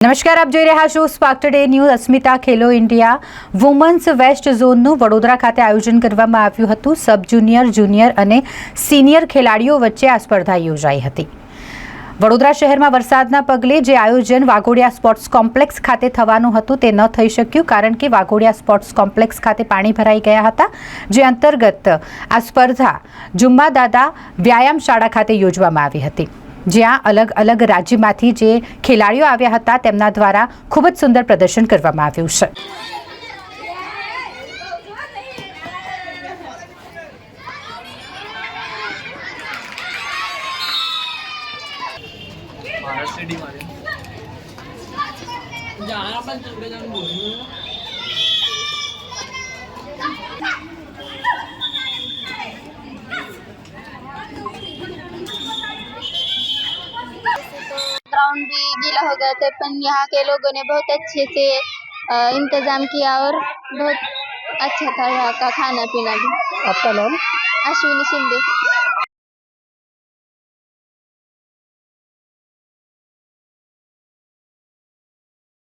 નમસ્કાર, આપ જોઈ રહ્યા છો spark today news Asmita Khelo India women's west ઝોનનું Vadodara ખાતે આયોજન કરવામાં આવ્યું હતું. સબ જુનિયર જુનિયર અને સિનિયર ખેલાડીઓ વચ્ચે આ સ્પર્ધા યોજાઈ હતી. વડોદરા શહેરમાં વરસાદના પગલે જે આયોજન વાઘોડિયા સ્પોર્ટ્સ કોમ્પ્લેક્સ ખાતે થવાનું હતું તે ન થઈ શક્યું કારણ કે વાઘોડિયા સ્પોર્ટ્સ કોમ્પ્લેક્સ ખાતે પાણી ભરાઈ ગયા હતા, જે અંતર્ગત આ સ્પર્ધા જુમ્મા દાદા વ્યાયામ શાળા ખાતે યોજવામાં આવી હતી. જ્યાં અલગ અલગ રાજ્યમાંથી જે ખેલાડીઓ આવ્યા હતા તેમના દ્વારા ખૂબ જ સુંદર પ્રદર્શન કરવામાં આવ્યું છે. મહારાષ્ટ્ર ग्राउंड भी गीला हो गया था तो पर यहाँ के लोगों ने बहुत अच्छे से इंतज़ाम किया और बहुत अच्छा था यहाँ का खाना पीना भी। आपका नाम? अश्विनी शिंदे।